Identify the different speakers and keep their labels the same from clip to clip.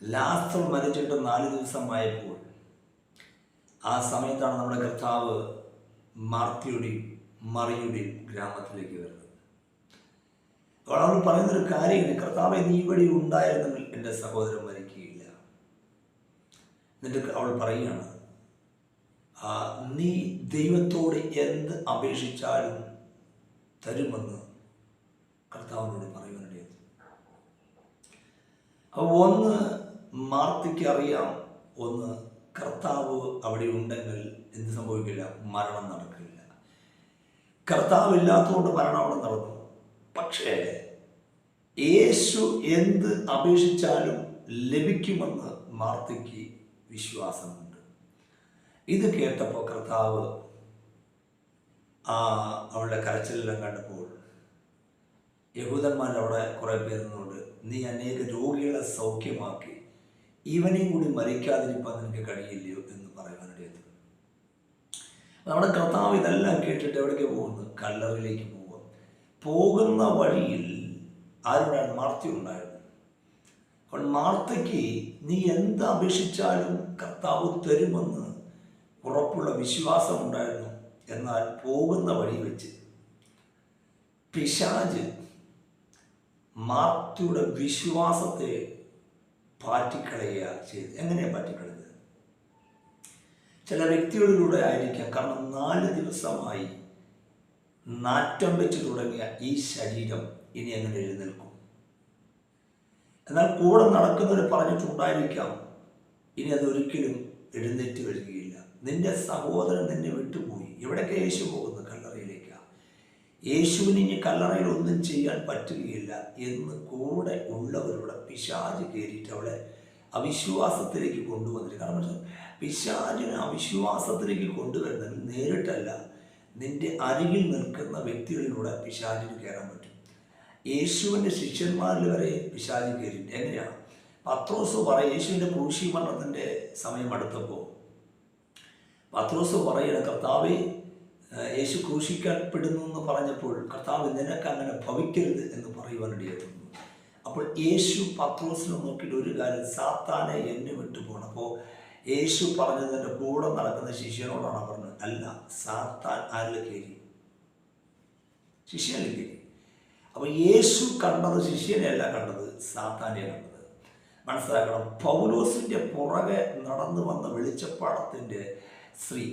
Speaker 1: Lustre മരിച്ചിട്ട് നാല് ദിവസമായപ്പോൾ ആ സമയത്താണ് നമ്മുടെ കർത്താവ് മാർത്തിയുടെയും മറിയുടെയും ഗ്രാമത്തിലേക്ക് വരുന്നത്. അപ്പോൾ അവൾ പറയുന്നൊരു കാര്യമില്ല കർത്താവ് നീ ഇവിടെ ഉണ്ടായിരുന്നെങ്കിൽ എന്റെ സഹോദരൻ മരിക്കുകയില്ല. എന്നിട്ട് അവൾ പറയുകയാണ് നീ ദൈവത്തോട് എന്ത് അപേക്ഷിച്ചാലും തരുമെന്ന് കർത്താവിനോട് പറയുവാനിടയുണ്ട് അപ്പോൾ ഒന്ന് മാർത്തിക്ക് അറിയാം ഒന്ന് കർത്താവ് അവിടെ ഉണ്ടെങ്കിൽ എന്ത് സംഭവിക്കില്ല? മരണം നടക്കില്ല. കർത്താവ് ഇല്ലാത്തതുകൊണ്ട് മരണം അവിടെ നടന്നു. പക്ഷേ യേശു എന്ത് അപേക്ഷിച്ചാലും ലഭിക്കുമെന്ന് മാർത്തിക്ക് വിശ്വാസമുണ്ട്. ഇത് കേട്ടപ്പോൾ കർത്താവ് ആ അവളുടെ കരച്ചിലെല്ലാം കണ്ടപ്പോൾ യഹൂദന്മാരവിടെ കുറേ പേരുന്നുണ്ട് നീ അനേക രോഗികളെ സൗഖ്യമാക്കി. ഇവനെയും കൂടി മരിക്കാതിരിക്കാൻ നിനക്ക് കഴിയില്ലയോ എന്ന് പറയുവാനിടയത് നമ്മുടെ കർത്താവ് ഇതെല്ലാം കേട്ടിട്ട് എവിടേക്ക് പോകുന്നു? കല്ലറിലേക്ക് പോകുക പോകുന്ന വഴിയിൽ ആരുണ്ടായിരുന്നു മാർത്തി ഉണ്ടായിരുന്നു അപ്പോൾ മാർത്തയ്ക്ക് നീ എന്ത് അപേക്ഷിച്ചാലും കർത്താവ് തരുമെന്ന് ഉറപ്പുള്ള വിശ്വാസം ഉണ്ടായിരുന്നു. എന്നാൽ പോകുന്ന വഴി വെച്ച് പിശാജ് മാർത്തിയുടെ വിശ്വാസത്തെ പാറ്റിക്കളയുക ചെയ്ത്. എങ്ങനെയാണ് പാറ്റിക്കളയുന്നത്? ചില വ്യക്തികളിലൂടെ ആയിരിക്കാം കാരണം നാല് ദിവസമായി നാറ്റം വെച്ച് തുടങ്ങിയ ഈ ശരീരം ഇനി എങ്ങനെ എഴുന്നേൽക്കും? എന്നാൽ കൂടെ നടക്കുന്നവർ പറഞ്ഞിട്ടുണ്ടായിരിക്കാം ഇനി അതൊരിക്കലും എഴുന്നേറ്റ് വരികയില്ല. നിന്റെ സഹോദരൻ നിന്നെ വിട്ടുപോയി. എവിടേക്ക് യേശു പോകുന്നു? യേശുവിന് ഇനി കല്ലറയിൽ ഒന്നും ചെയ്യാൻ പറ്റുകയില്ല എന്ന് കൂടെ ഉള്ളവരുടെ പിശാജ് കയറിയിട്ട് അവളെ അവിശ്വാസത്തിലേക്ക് കൊണ്ടുവന്നിട്ട് കാരണം പിശാജിനെ അവിശ്വാസത്തിലേക്ക് കൊണ്ടുവരുന്നത് നേരിട്ടല്ല നിന്റെ അരികിൽ നിൽക്കുന്ന വ്യക്തികളിലൂടെ പിശാജിന് കയറാൻ പറ്റും. യേശുവിന്റെ ശിഷ്യന്മാരിൽ വരെ പിശാജ് കയറിയിട്ട് എങ്ങനെയാണ് പത്രോസ് പറയും യേശുവിന്റെ ക്രൂശീകരണത്തിന്റെ സമയം അടുത്തപ്പോൾ. പത്രോസ് പറയുന്ന കർത്താവെ യേശു ക്രൂശിക്കപ്പെടുന്നു എന്ന് പറഞ്ഞപ്പോൾ കർത്താവ് നിനക്ക് അങ്ങനെ ഭവിക്കരുത് എന്ന് പറയുവാനിടയെത്തുന്നു അപ്പോൾ യേശു പത്രോസിനെ നോക്കിയിട്ട് ഒരു കാര്യം സാത്താനെ എന്നെ വിട്ടു അപ്പോൾ യേശു പറഞ്ഞതിന്റെ കൂടെ നടക്കുന്ന ശിഷ്യനോടാണ് പറഞ്ഞത് അല്ല സാത്താൻ ആരിലെ കയറി? ശിഷ്യനിൽ കയറി. അപ്പോൾ യേശു കണ്ടത് ശിഷ്യനെയല്ല കണ്ടത് സാത്താനെ കണ്ടത്. മനസ്സിലാക്കണം പൗലോസിന്റെ പുറകെ നടന്നു വന്ന വെളിച്ചപ്പാടത്തിന്റെ സ്ത്രീ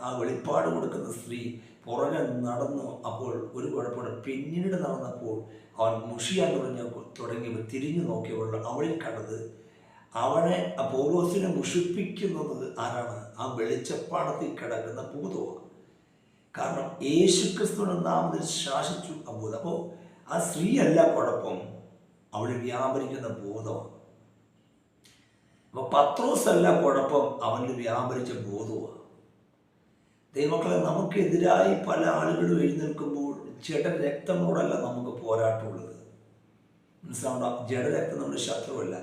Speaker 1: ആ വെളിപ്പാട് കൊടുക്കുന്ന സ്ത്രീ പുറകെ നടന്നു അപ്പോൾ ഒരു കുഴപ്പമില്ല പിന്നീട് നടന്നപ്പോൾ അവൻ മുഷിയാൻ തുടങ്ങിയ തുടങ്ങിയപ്പോൾ തിരിഞ്ഞു നോക്കിയപ്പോൾ അവളിൽ കണ്ടത് അവളെ ആ പൗലോസിനെ മുഷിപ്പിക്കുന്നത് ആരാണ്? ആ വെളിച്ചപ്പാടത്തിൽ കിടക്കുന്ന ഭൂതമാണ് കാരണം യേശു ക്രിസ്തുവിന്റെ നാമത്തിൽ ശാസിച്ചു ആ ഭൂതം അപ്പോൾ ആ സ്ത്രീ അല്ല കുഴപ്പം അവൾ വ്യാപരിക്കുന്ന ബോധമാണ് അപ്പോൾ പത്രോസ് അല്ല കുഴപ്പം അവനിൽ വ്യാപരിച്ച ബോധമാണ് ദൈവമക്കളെ നമുക്കെതിരായി പല ആളുകളും എഴുന്നേൽക്കുമ്പോൾ ജഡരക്തമോടല്ല നമുക്ക് പോരാട്ടമുള്ളത് മനസ്സിലാവണ്ട? ജഡരക്തം നമ്മുടെ ശത്രുവല്ല.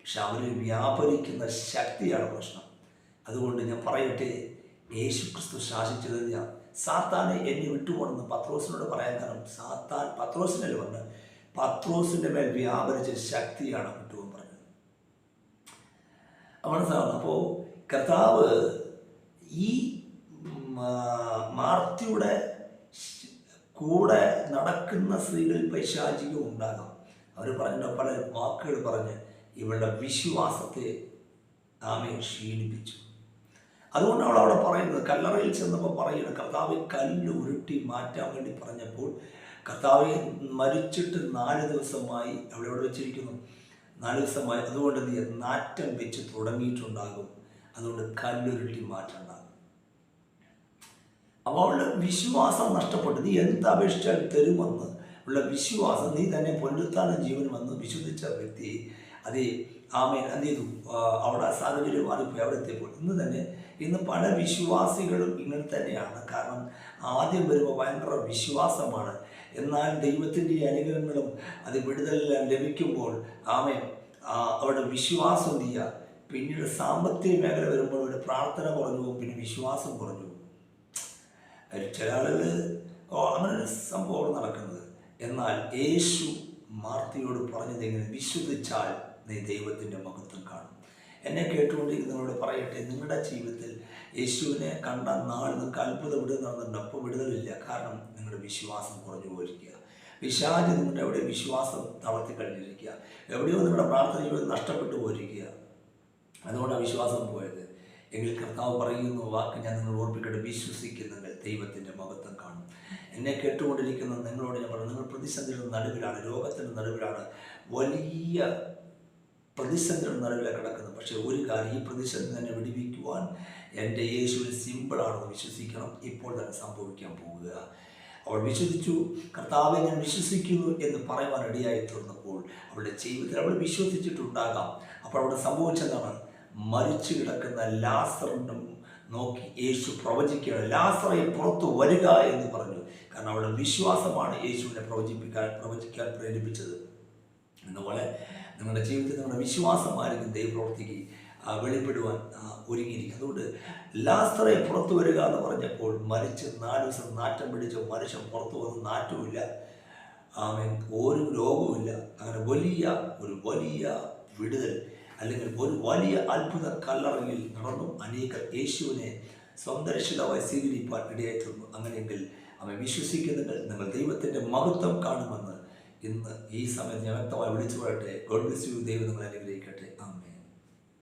Speaker 1: പക്ഷെ അവരിൽ വ്യാപരിക്കുന്ന ശക്തിയാണ് പ്രശ്നം. അതുകൊണ്ട് ഞാൻ പറയട്ടെ യേശു ക്രിസ്തു ശാസിച്ചത് ഞാൻ. സാത്താനെ എന്നെ വിട്ടുപോകണമെന്ന് പത്രോസിനോട് പറയാൻ കാരണം സാത്താൻ പത്രോസിനെ പറഞ്ഞ് പത്രോസിന്റെ മേൽ വ്യാപരിച്ച ശക്തിയാണ് വിട്ടുപോകാൻ പറഞ്ഞത്. മനസ്സിലാവണം അപ്പോൾ കർത്താവ് ഈ മാർത്തിയുടെ കൂടെ നടക്കുന്ന സ്ത്രീകളിൽ പൈശാചികം ഉണ്ടാകാം. അവർ പറഞ്ഞ പല വാക്കുകൾ പറഞ്ഞ് ഇവളുടെ വിശ്വാസത്തെ ആമെ ക്ഷീണിപ്പിച്ചു. അതുകൊണ്ട് അവൾ അവിടെ പറയുന്നത് കല്ലറയിൽ ചെന്നപ്പോൾ പറയുന്നത് കർത്താവ് കല്ല് ഉരുട്ടി മാറ്റാൻ വേണ്ടി പറഞ്ഞപ്പോൾ കർത്താവ് മരിച്ചിട്ട് നാല് ദിവസമായി അവിടെ എവിടെ വെച്ചിരിക്കുന്നു. നാല് ദിവസമായി അതുകൊണ്ട് നീ നാറ്റം വെച്ച് തുടങ്ങിയിട്ടുണ്ടാകും. അതുകൊണ്ട് കല്ലുരുട്ടി മാറ്റണ്ടാകും അപ്പോൾ അവളുടെ വിശ്വാസം നഷ്ടപ്പെട്ടു. നീ എന്ത് അപേക്ഷിച്ചാൽ തരുമെന്ന് ഉള്ള വിശ്വാസം നീ തന്നെ പൊല്ലുത്താണ് ജീവനുമെന്ന് വിശ്വസിച്ച വ്യക്തി അത് ആമേൻ. എന്ത് ചെയ്തു? അവിടെ സാഹചര്യം മാറിപ്പോയി. അവിടെ എത്തിയപ്പോൾ ഇന്ന് തന്നെ ഇന്ന് പല വിശ്വാസികളും ഇങ്ങനെ തന്നെയാണ്. കാരണം ആദ്യം വരുമ്പോൾ ഭയങ്കര വിശ്വാസമാണ്. എന്നാൽ ദൈവത്തിന്റെ അനുഗ്രഹങ്ങളും അത് വിടുതലെല്ലാം ലഭിക്കുമ്പോൾ ആമേൻ അവിടെ വിശ്വാസം എന്ത് ചെയ്യുക? പിന്നീട് സാമ്പത്തിക മേഖല വരുമ്പോൾ അവരുടെ പ്രാർത്ഥന കുറഞ്ഞു പിന്നെ വിശ്വാസം കുറഞ്ഞു അതിൽ ചില ആളുകൾ അങ്ങനെ ഒരു സംഭവം അവിടെ നടക്കുന്നത്. എന്നാൽ യേശു മാർത്തിയോട് പറഞ്ഞത് എങ്ങനെ വിശ്വസിച്ചാൽ നീ ദൈവത്തിന്റെ മഹത്വം കാണും. എന്നെ കേട്ടുകൊണ്ടിരിക്കുന്നവരോട് പറയട്ടെ നിങ്ങളുടെ ജീവിതത്തിൽ യേശുവിനെ കണ്ട നാൾ നിങ്ങൾക്ക് അത്ഭുതം വിടുതൽ നടന്നിട്ടുണ്ട് അപ്പോൾ വിടുതലില്ല. കാരണം നിങ്ങളുടെ വിശ്വാസം കുറഞ്ഞു പോയിരിക്കുക. വിശാജ് നിങ്ങളുടെ എവിടെ വിശ്വാസം തളർത്തി കഴിഞ്ഞിരിക്കുക. എവിടെയോ നിങ്ങളുടെ പ്രാർത്ഥന ജീവിതം നഷ്ടപ്പെട്ടു പോയിരിക്കുക. അതുകൊണ്ടാണ് വിശ്വാസം പോയത്. എങ്കിൽ കർത്താവ് പറയുന്നു വാക്ക് ഞാൻ നിങ്ങൾ ഓർപ്പിക്കട്ടെ. വിശ്വസിക്കുന്നെങ്കിൽ ദൈവത്തിന്റെ മഹത്വം കാണും. എന്നെ കേട്ടുകൊണ്ടിരിക്കുന്ന നിങ്ങളോട് ഞാൻ പറഞ്ഞു നിങ്ങൾ പ്രതിസന്ധിയുടെ നടുവിലാണ് രോഗത്തിന്റെ നടുവിലാണ് വലിയ പ്രതിസന്ധിയുടെ നടുവിലെ കിടക്കുന്നത്. പക്ഷേ ഒരു കാര്യം ഈ പ്രതിസന്ധി തന്നെ വിടിവിക്കുവാൻ എന്റെ യേശുവിൽ സിമ്പിളാണെന്ന് വിശ്വസിക്കണം. ഇപ്പോൾ തന്നെ സംഭവിക്കാൻ പോകുക അവൾ വിശ്വസിച്ചു. കർത്താവെ ഞാൻ വിശ്വസിക്കുന്നു എന്ന് പറയുവാൻ ഇടയായി തീർന്നപ്പോൾ അവളുടെ ജീവിതത്തിൽ അവൾ വിശ്വസിച്ചിട്ടുണ്ടാകാം. അപ്പോൾ അവിടെ സംഭവിച്ചതാണ് മരിച്ചു കിടക്കുന്ന ലാസറിനും നോക്കി യേശു പ്രവചിക്കുകയാണ്. ലാസറെ പുറത്തു വരിക എന്ന് പറഞ്ഞു. കാരണം അവളുടെ വിശ്വാസമാണ് യേശുവിനെ പ്രവചിപ്പിക്കാൻ പ്രവചിക്കാൻ പ്രേരിപ്പിച്ചത്. എന്നപോലെ നിങ്ങളുടെ ജീവിതത്തിൽ നിങ്ങളുടെ വിശ്വാസമായിരിക്കും ദൈവപ്രവർത്തിക്ക് വെളിപ്പെടുവാൻ ഒരുങ്ങിയിരിക്കും അതുകൊണ്ട് ലാസറെ പുറത്തു വരിക എന്ന് പറഞ്ഞപ്പോൾ മരിച്ച് നാല് ദിവസം നാറ്റം പിടിച്ച മനുഷ്യൻ പുറത്തു വന്ന് നാറ്റവുമില്ല. ആമേൻ. ഒരു രോഗവുമില്ല. അങ്ങനെ വലിയ ഒരു വലിയ വിടുതൽ. അല്ലെങ്കിൽ ഒരു വലിയ അത്ഭുത കല്ലറങ്ങിൽ നടന്നു അനേക യേശുവിനെ സ്വന്തം രക്ഷിതാവായി സ്വീകരിപ്പാൻ ഇടയായിത്തീർന്നു. അങ്ങനെയെങ്കിൽ അവൻ വിശ്വസിക്കുന്നെങ്കിൽ നിങ്ങൾ ദൈവത്തിന്റെ മഹത്വം കാണുമെന്ന് ഇന്ന് ഈ സമയത്ത് ഞാൻ വ്യക്തമായി വിളിച്ചു പറയട്ടെ ഗോഡ് ബ്ലസ് യു ദൈവം നിങ്ങളെ അനുഗ്രഹിക്കട്ടെ.